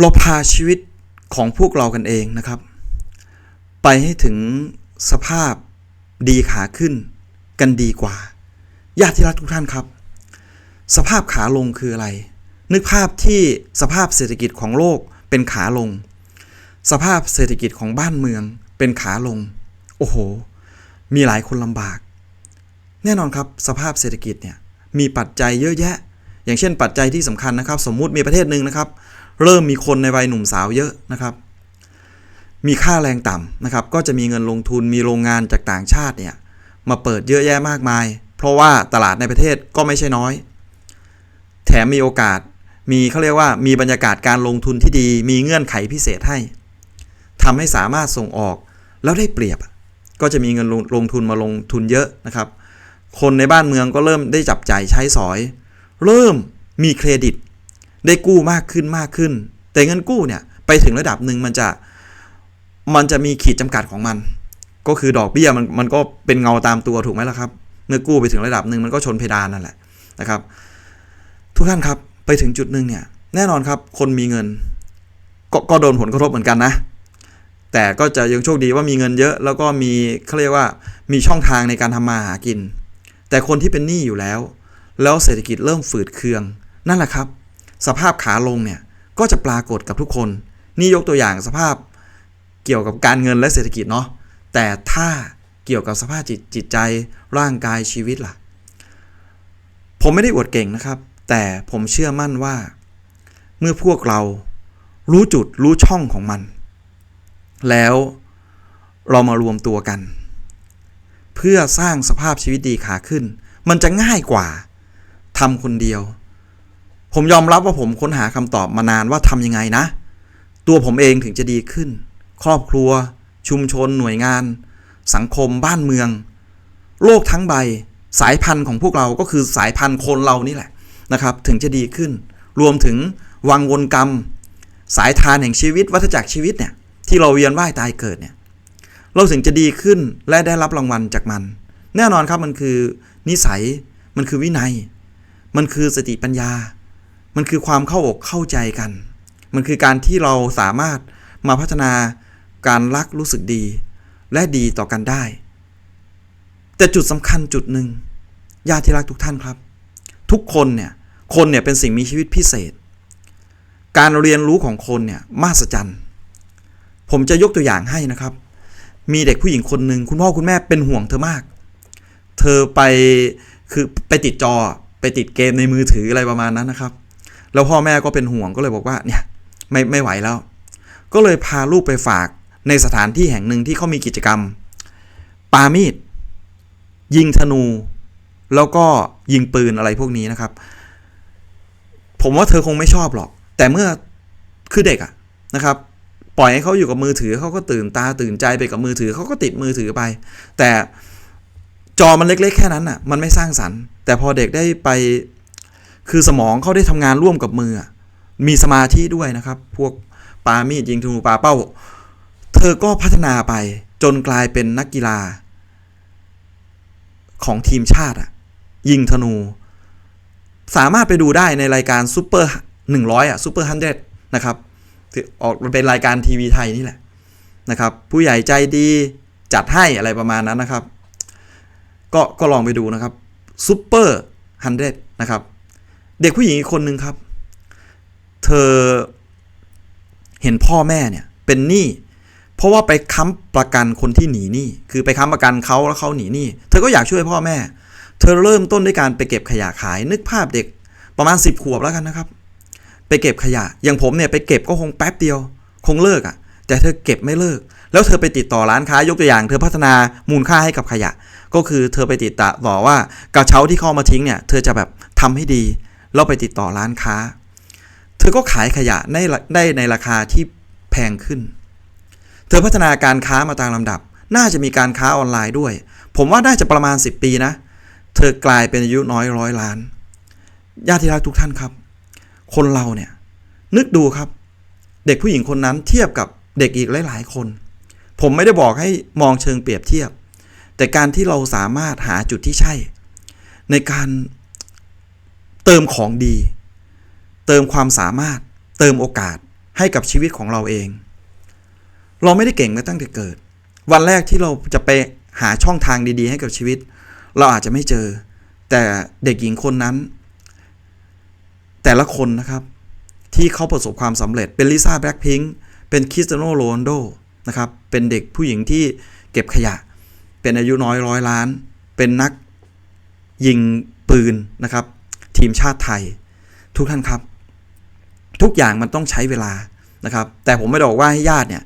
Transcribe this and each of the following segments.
เราพาชีวิตของพวกเรากันเองนะครับ ไปให้ถึงสภาพดีขาขึ้นกันดีกว่าญาติที่รักทุกท่านครับ สภาพขาลงคืออะไร นึกภาพที่สภาพเศรษฐกิจของโลกเป็นขาลง สภาพเศรษฐกิจของบ้านเมืองเป็นขาลง โอ้โห มีหลายคนลำบาก แน่นอนครับสภาพเศรษฐกิจเนี่ยมีปัจจัยเยอะแยะ อย่างเช่นปัจจัยที่สำคัญนะครับ สมมุติมีประเทศหนึ่งนะครับ เริ่มมีคนในวัยหนุ่มสาวเยอะนะครับ มีค่าแรงต่ำนะครับ ก็จะมีเงินลงทุนมีโรงงานจากต่างชาติเนี่ยมาเปิดเยอะแยะมากมาย เพราะว่าตลาดในประเทศก็ไม่ใช่น้อย แถมมีโอกาสมีเขาเรียกว่ามีบรรยากาศการลงทุนที่ดี มีเงื่อนไขพิเศษให้ทำให้สามารถส่งออกแล้วได้เปรียบ ก็จะมีเงินลงลงทุนมาลงทุนเยอะนะครับ คนในบ้านเมืองก็เริ่มได้จับใจ่ายใช้สอย เริ่มมีเครดิต ได้กู้มากขึ้นมากขึ้น แต่เงินกู้เนี่ยไปถึงระดับหนึ่งมันจะมันจะมีขีดจำกัดของมัน ก็คือดอกเบี้ยมันมันก็เป็นเงาตามตัวถูกไหมล่ะครับ เมื่อกู้ไปถึงระดับหนึ่งมันก็ชนเพดานนั่นแหละนะครับ ทุกท่านครับไปถึงจุดหนึ่งเนี่ยแน่นอนครับคนมีเงินกก็โดนผลกระทบเหมือนกันนะ แต่ก็จะยังโชคดีว่ามีเงินเยอะ แล้วก็มีเขาเรียกว่ามีช่องทางในการทำมาหากิน แต่คนที่เป็นหนี้อยู่แล้ว แล้วเศรษฐกิจเริ่มฝืดเคืองนั่นแหละครับ สภาพขาลงเนี่ยก็จะปรากฏกับทุกคน นี่ยกตัวอย่างสภาพเกี่ยวกับการเงินและเศรษฐกิจเนาะแต่ถ้าเกี่ยวกับสภาพจิตจิตใจร่างกายชีวิตล่ะ ผมไม่ได้อวดเก่งนะครับ แต่ผมเชื่อมั่นว่า เมื่อพวกเรารู้จุดรู้ช่องของมัน แล้วเรามารวมตัวกัน เพื่อสร้างสภาพชีวิตดีขาขึ้น มันจะง่ายกว่าทำคนเดียว ผมยอมรับว่าผมค้นหาคำตอบมานานว่าทำยังไงนะ ตัวผมเองถึงจะดีขึ้น ครอบครัว ชุมชน หน่วยงาน สังคมบ้านเมือง โลกทั้งใบ สายพันธุ์ของพวกเราก็คือสายพันธุ์คนเรานี่แหละนะครับ ถึงจะดีขึ้น รวมถึงวังวนกรรม สายทานแห่งชีวิตวัฏจักรชีวิตเนี่ยที่เราเวียนว่ายตายเกิดเนี่ยเราถึงจะดีขึ้นและได้รับรางวัลจากมัน แน่นอนครับมันคือนิสัยมันคือวินัย มันคือสติปัญญา มันคือความเข้าอกเข้าใจกัน มันคือการที่เราสามารถมาพัฒนาการรักรู้สึกดี และดีต่อกันได้ แต่จุดสำคัญจุดหนึ่งญาติที่รักทุกท่านครับ ทุกคนเนี่ยคนเนี่ยเป็นสิ่งมีชีวิตพิเศษ การเรียนรู้ของคนเนี่ยมหัศจรรย์ผมจะยกตัวอย่างให้นะครับ มีเด็กผู้หญิงคนหนึ่งคุณพ่อคุณแม่เป็นห่วงเธอมาก เธอไปคือไปติดจอไปติดเกมในมือถืออะไรประมาณนั้นนะครับ แล้วพ่อแม่ก็เป็นห่วงก็เลยบอกว่าเนี่ยไม่ไม่ไหวแล้ว ก็เลยพาลูกไปฝากในสถานที่แห่งหนึ่งที่เขามีกิจกรรม ปามีด ยิงธนู แล้วก็ยิงปืนอะไรพวกนี้นะครับ ผมว่าเธอคงไม่ชอบหรอก แต่เมื่อคือเด็กอะนะครับ ปล่อยให้เขาอยู่กับมือถือเขาก็ตื่นตาตื่นใจไปกับมือถือเขาก็ติดมือถือไป แต่จอมันเล็กๆ แค่นั้นอะ มันไม่สร้างสรรค์ แต่พอเด็กได้ไป คือสมองเขาได้ทำงานร่วมกับมือ มีสมาธิด้วยนะครับ พวกปามีดยิงธนูปาเป้า เธอก็พัฒนาไปจนกลายเป็นนักกีฬา ของทีมชาติอะยิงธนู สามารถไปดูได้ในรายการซูเปอร์หนึ่งร้อยอะซูเปอร์ฮันเดนะครับที่ออกมันเป็นรายการทีวีไทยนี่แหละนะครับ ผู้ใหญ่ใจดีจัดให้อะไรประมาณนั้นนะครับ ก็ก็ลองไปดูนะครับซูเปอร์ฮันเดนะครับ เด็กผู้หญิงอีกคนนึงครับ เธอเห็นพ่อแม่เนี่ยเป็นหนี้เพราะว่าไปค้ำประกันคนที่หนีหนี้คือไปค้ำประกันเขาแล้วเขาหนีหนี้เธอก็อยากช่วยพ่อแม่ เธอเริ่มต้นด้วยการไปเก็บขยะขาย นึกภาพเด็กประมาณ 10 ขวบแล้วกันนะครับ ไปเก็บขยะ อย่างผมเนี่ยไปเก็บก็คงแป๊บเดียว คงเลิกอะ่ะ แต่เธอเก็บไม่เลิก แล้วเธอไปติดต่อร้านค้ายกตัวอย่าง เธอพัฒนามูลค่าให้กับขยะ ก็คือเธอไปติดต่อว่า กระเช้าที่เข้ามาทิ้งเนี่ย เธอจะแบบทำให้ดี แล้วไปติดต่อร้านค้า เธอก็ขายขยะได้ได้ในราคาที่แพงขึ้น เธอพัฒนาการค้ามาตามลำดับ น่าจะมีการค้าออนไลน์ด้วย ผมว่าน่าจะประมาณ 10 ปีนะ เธอกลายเป็นอายุน้อยร้อยล้าน ญาติรักทุกท่านครับ คนเราเนี่ย นึกดูครับ เด็กผู้หญิงคนนั้นเทียบกับเด็กอีกหลาย ๆ คน ผมไม่ได้บอกให้มองเชิงเปรียบเทียบ แต่การที่เราสามารถหาจุดที่ใช่ ในการ เติมของดี เติมความสามารถ เติมโอกาสให้กับชีวิตของเราเอง เราไม่ได้เก่งมาตั้งแต่เกิด วันแรกที่เราจะไปหาช่องทางดีๆ ให้กับชีวิต เราอาจจะไม่เจอ แต่เด็กหญิงคนนั้น แต่ละคนนะครับ ที่เขาประสบความสำเร็จเป็นลิซ่าแบล็คพิงค์เป็นคริสเตียโนโรนโดนะครับเป็นเด็กผู้หญิงที่เก็บขยะ เป็นอายุน้อยร้อยล้าน เป็นนักยิงปืนนะครับ ทีมชาติไทย ทุกท่านครับ ทุกอย่างมันต้องใช้เวลานะครับ แต่ผมไม่ได้บอกว่าให้ญาติเนี่ย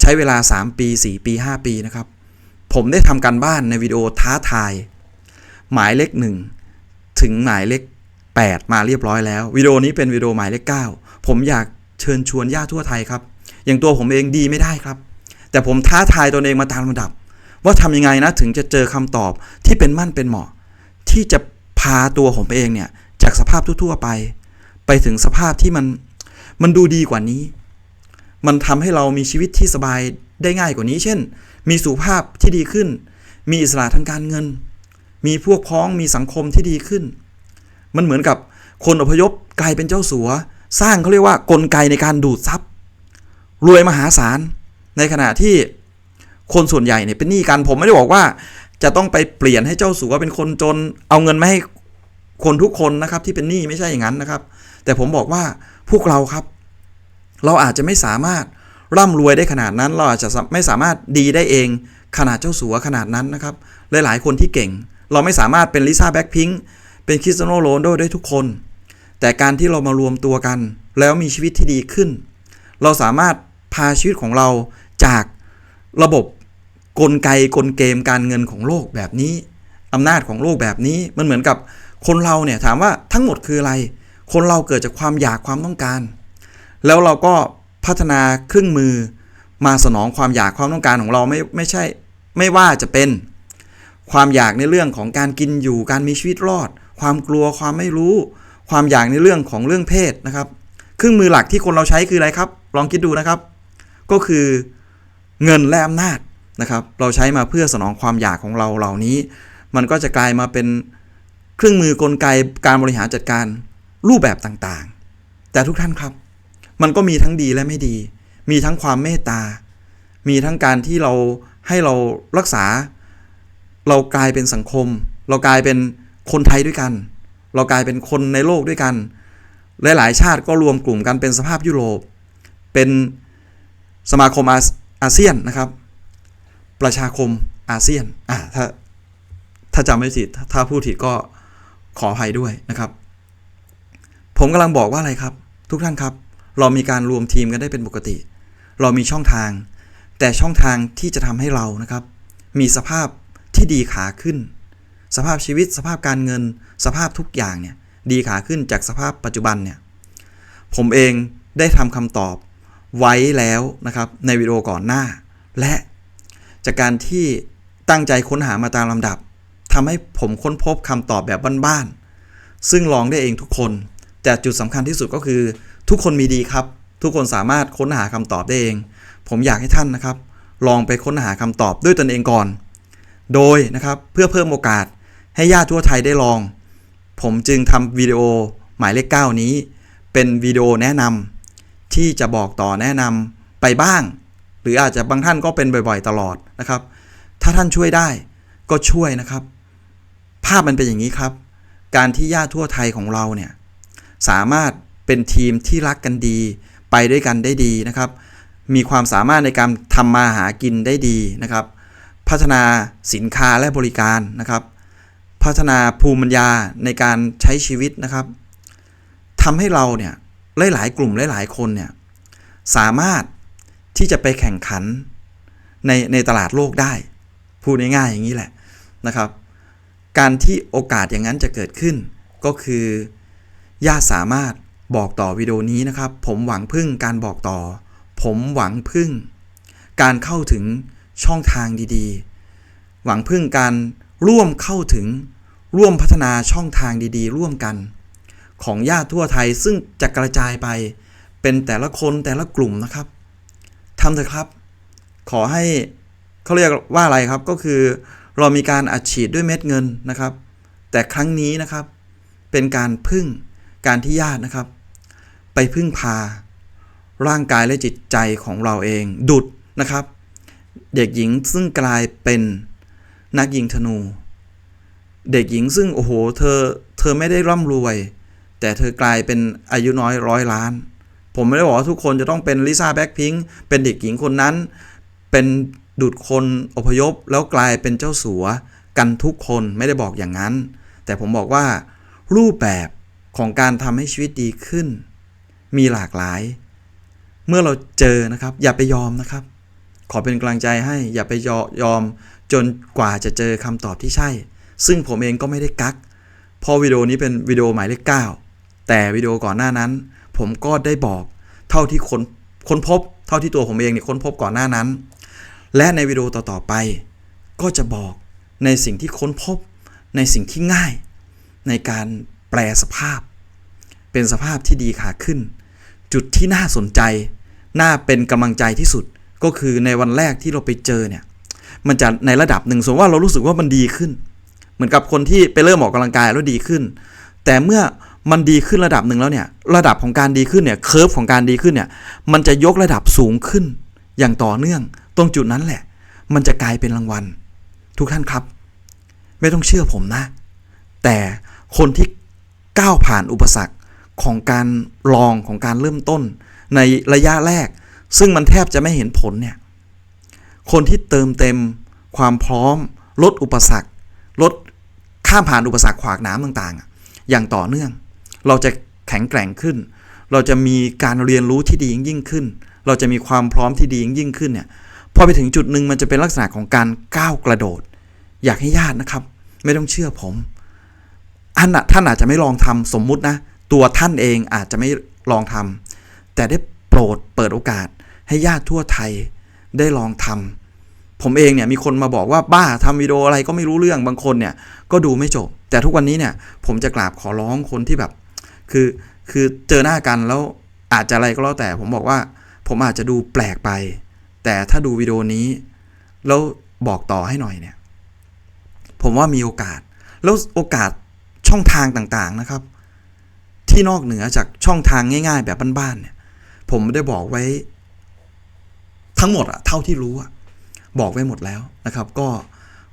ใช้เวลา 3 ปี 4 ปี 5 ปีนะครับ ผมได้ทำการบ้านในวิดีโอท้าทาย หมายเลขหนึ่งถึงหมายเลข8 มาเรียบร้อยแล้ว วิดีโอนี้เป็นวิดีโอหมายเลข9ผมอยากเชิญชวนญาติทั่วไทยครับ อย่างตัวผมเองดีไม่ได้ครับ แต่ผมท้าทายตนเองมาตามลำดับ ว่าทำยังไงนะถึงจะเจอคำตอบที่เป็นมั่นเป็นเหมาะ ที่จะพาตัวผมเองเนี่ย จากสภาพทั่วๆไป ไปถึงสภาพที่มันมันดูดีกว่านี้ มันทำให้เรามีชีวิตที่สบายได้ง่ายกว่านี้ เช่น มีสุขภาพที่ดีขึ้น มีอิสระทางการเงิน มีพวกพ้องมีสังคมที่ดีขึ้น มันเหมือนกับคนอพยพกลายเป็นเจ้าสัว สร้างเขาเรียกว่ากลไกในการดูดทรัพย์ รวยมหาศาล ในขณะที่คนส่วนใหญ่เนี่ยเป็นหนี้กันผมไม่ได้บอกว่า จะต้องไปเปลี่ยนให้เจ้าสัวเป็นคนจน เอาเงินมาให้ คนทุกคนนะครับที่เป็นหนี้ไม่ใช่อย่างนั้นนะครับ แต่ผมบอกว่าพวกเราครับ เราอาจจะไม่สามารถร่ำรวยได้ขนาดนั้น เราอาจจะไม่สามารถดีได้เองขนาดเจ้าสัวขนาดนั้นนะครับ หลาย ๆ คนที่เก่ง เราไม่สามารถเป็นลิซ่าแบ็คพิงค์เป็นคริสเตียโนโรนโดได้ทุกคน แต่การที่เรามารวมตัวกัน แล้วมีชีวิตที่ดีขึ้น เราสามารถพาชีวิตของเราจากระบบกลไกกลเกมการเงินของโลกแบบนี้อำนาจของโลกแบบนี้มันเหมือนกับ คนเราเนี่ยถามว่าทั้งหมดคืออะไร คนเราเกิดจากความอยากความต้องการ แล้วเราก็พัฒนาเครื่องมือมาสนองความอยากความต้องการของเราไม่ไม่ใช่ไม่ว่าจะเป็น ความอยากในเรื่องของการกินอยู่การมีชีวิตรอด ความกลัวความไม่รู้ ความอยากในเรื่องของเรื่องเพศนะครับ เครื่องมือหลักที่คนเราใช้คืออะไรครับ ลองคิดดูนะครับ ก็คือเงินและอำนาจนะครับ เราใช้มาเพื่อสนองความอยากของเราเหล่านี้ มันก็จะกลายมาเป็น เครื่องมือกลไกการบริหารจัดการรูปแบบต่างๆ แต่ทุกท่านครับ มันก็มีทั้งดีและไม่ดี มีทั้งความเมตตา มีทั้งการที่เราให้เรารักษา เรากลายเป็นสังคม เรากลายเป็นคนไทยด้วยกัน เรากลายเป็นคนในโลกด้วยกัน หลายๆชาติก็รวมกลุ่มกันเป็นสภาพยุโรป เป็นสมาคมอาอาเซียนนะครับ ประชาคมอาเซียนอ่าถ้าถ้าจำไม่ผิดถ้าพูดผิดก็ ขออภัยด้วยนะครับ ผมกำลังบอกว่าอะไรครับ ทุกท่านครับ เรามีการรวมทีมกันได้เป็นปกติ เรามีช่องทาง แต่ช่องทางที่จะทำให้เรานะครับ มีสภาพที่ดีขาขึ้น สภาพชีวิต สภาพการเงิน สภาพทุกอย่างเนี่ยดีขาขึ้นจากสภาพปัจจุบันเนี่ยผมเองได้ทำคำตอบไว้แล้วนะครับในวิดีโอก่อนหน้า และจากการที่ตั้งใจค้นหามาตามลำดับ ทำให้ผมค้นพบคำตอบแบบบ้านๆซึ่งลองได้เองทุกคน แต่จุดสำคัญที่สุดก็คือ ทุกคนมีดีครับ ทุกคนสามารถค้นหาคำตอบได้เอง ผมอยากให้ท่านนะครับ ลองไปค้นหาคำตอบด้วยตนเองก่อน โดยนะครับเพื่อเพิ่มโอกาสให้ญาติทั่วไทยได้ลอง ผมจึงทำวิดีโอหมายเลข 9 นี้ เป็นวิดีโอแนะนำที่จะบอกต่อแนะนำไปบ้าง หรืออาจจะบางท่านก็เป็นบ่อยๆ ตลอดนะครับ ถ้าท่านช่วยได้ก็ช่วยนะครับ ภาพมันเป็นอย่างนี้ครับ การที่ญาติทั่วไทยของเราเนี่ยสามารถเป็นทีมที่รักกันดี ไปด้วยกันได้ดีนะครับ มีความสามารถในการทำมาหากินได้ดีนะครับ พัฒนาสินค้าและบริการนะครับ พัฒนาภูมิปัญญาในการใช้ชีวิตนะครับทำให้เราเนี่ยหลายๆกลุ่มหลายๆคนเนี่ยสามารถที่จะไปแข่งขันในในตลาดโลกได้ พูดง่ายๆอย่างนี้แหละนะครับ การที่โอกาสอย่างนั้นจะเกิดขึ้น ก็คือญาติสามารถบอกต่อวิดีโอนี้นะครับ ผมหวังพึ่งการบอกต่อ ผมหวังพึ่ง การเข้าถึงช่องทางดีๆ หวังพึ่งการร่วมเข้าถึงร่วมพัฒนาช่องทางดีๆ ร่วมกัน ของญาติทั่วไทยซึ่งจะกระจายไปเป็นแต่ละคนแต่ละกลุ่มนะครับทำเถอะครับ ขอให้เขาเรียกว่าอะไรครับก็คือ เรามีการอัดฉีดด้วยเม็ดเงินนะครับ แต่ครั้งนี้นะครับเป็นการพึ่งการที่ญาตินะครับ ไปพึ่งพา ร่างกายและจิตใจของเราเองดุดนะครับ เด็กหญิงซึ่งกลายเป็นนักยิงธนู เด็กหญิงซึ่งโอ้โหเธอเธอไม่ได้ร่ำรวย แต่เธอกลายเป็นอายุน้อยร้อยล้าน ผมไม่ได้บอกว่าทุกคนจะต้องเป็นลิซ่าแบ็คพิงค์เป็นเด็กหญิงคนนั้น เป็น ดุดคนอพยพแล้วกลายเป็นเจ้าสัวกันทุกคนไม่ได้บอกอย่างนั้น แต่ผมบอกว่า รูปแบบของการทำให้ชีวิตดีขึ้น มีหลากหลาย เมื่อเราเจอนะครับ อย่าไปยอมนะครับ ขอเป็นกำลังใจให้อย่าไปยอยอมจนกว่าจะเจอคำตอบที่ใช่ ซึ่งผมเองก็ไม่ได้กักเพอวิดีโอนี้เป็นวิดีโอหมายเลข9แต่วิดีโอก่อนหน้านั้น ผมก็ได้บอกเท่าที่ค้นค้นพบ เท่าที่ตัวผมเองเนี่ยค้นพบก่อนหน้านั้น และในวิดีโอต่อๆไป ก็จะบอกในสิ่งที่ค้นพบ ในสิ่งที่ง่าย ในการแปลสภาพ เป็นสภาพที่ดีขาขึ้น จุดที่น่าสนใจ น่าเป็นกำลังใจที่สุดก็คือในวันแรกที่เราไปเจอเนี่ยมันจะในระดับหนึ่งสมมติว่าเรารู้สึกว่ามันดีขึ้น เหมือนกับคนที่ไปเริ่มออกกำลังกายแล้วดีขึ้น แต่เมื่อมันดีขึ้นระดับหนึ่งแล้วเนี่ยระดับของการดีขึ้นเนี่ยเคอร์ฟของการดีขึ้นเนี่ยมันจะยกระดับสูงขึ้นอย่างต่อเนื่อง ตรงจุดนั้นแหละ มันจะกลายเป็นรางวัล ทุกท่านครับ ไม่ต้องเชื่อผมนะ แต่คนที่ก้าวผ่านอุปสรรคของการลองของการเริ่มต้นในระยะแรก ซึ่งมันแทบจะไม่เห็นผลเนี่ย คนที่เติมเต็มความพร้อม ลดอุปสรรค ลดข้ามผ่านอุปสรรคขวากน้ำต่างๆ อย่างต่อเนื่อง เราจะแข็งแกร่งขึ้น เราจะมีการเรียนรู้ที่ดียิ่งขึ้น เราจะมีความพร้อมที่ดียิ่งขึ้นเนี่ย พอไปถึงจุดหนึ่งมันจะเป็นลักษณะของการก้าวกระโดด อยากให้ญาตินะครับ ไม่ต้องเชื่อผมอันน่ะท่านอาจจะไม่ลองทำสมมุตินะ ตัวท่านเองอาจจะไม่ลองทำแต่ได้โปรดเปิดโอกาส ให้ญาติทั่วไทยได้ลองทำผมเองเนี่ยมีคนมาบอกว่าบ้าทำวิดีโออะไรก็ไม่รู้เรื่องบางคนเนี่ย ก็ดูไม่จบ แต่ทุกวันนี้เนี่ย ผมจะกราบขอร้องคนที่แบบ คือคือเจอหน้ากันแล้วอาจจะอะไรก็แล้วแต่ผมบอกว่า ผมอาจจะดูแปลกไป แต่ถ้าดูวิดีโอนี้แล้วบอกต่อให้หน่อยเนี่ย ผมว่ามีโอกาส แล้วโอกาสช่องทางต่างๆนะครับ ที่นอกเหนือจากช่องทางง่าย ๆ แบบบ้านๆเนี่ย ผมได้บอกไว้ ทั้งหมดอะเท่าที่รู้อะบอกไว้หมดแล้วนะครับ ก็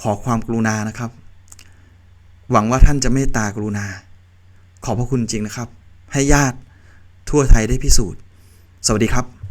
ขอความกรุณานะครับ หวังว่าท่านจะเมตตากรุณา ขอบพระคุณจริงนะครับ ให้ญาติทั่วไทยได้พิสูจน์ สวัสดีครับ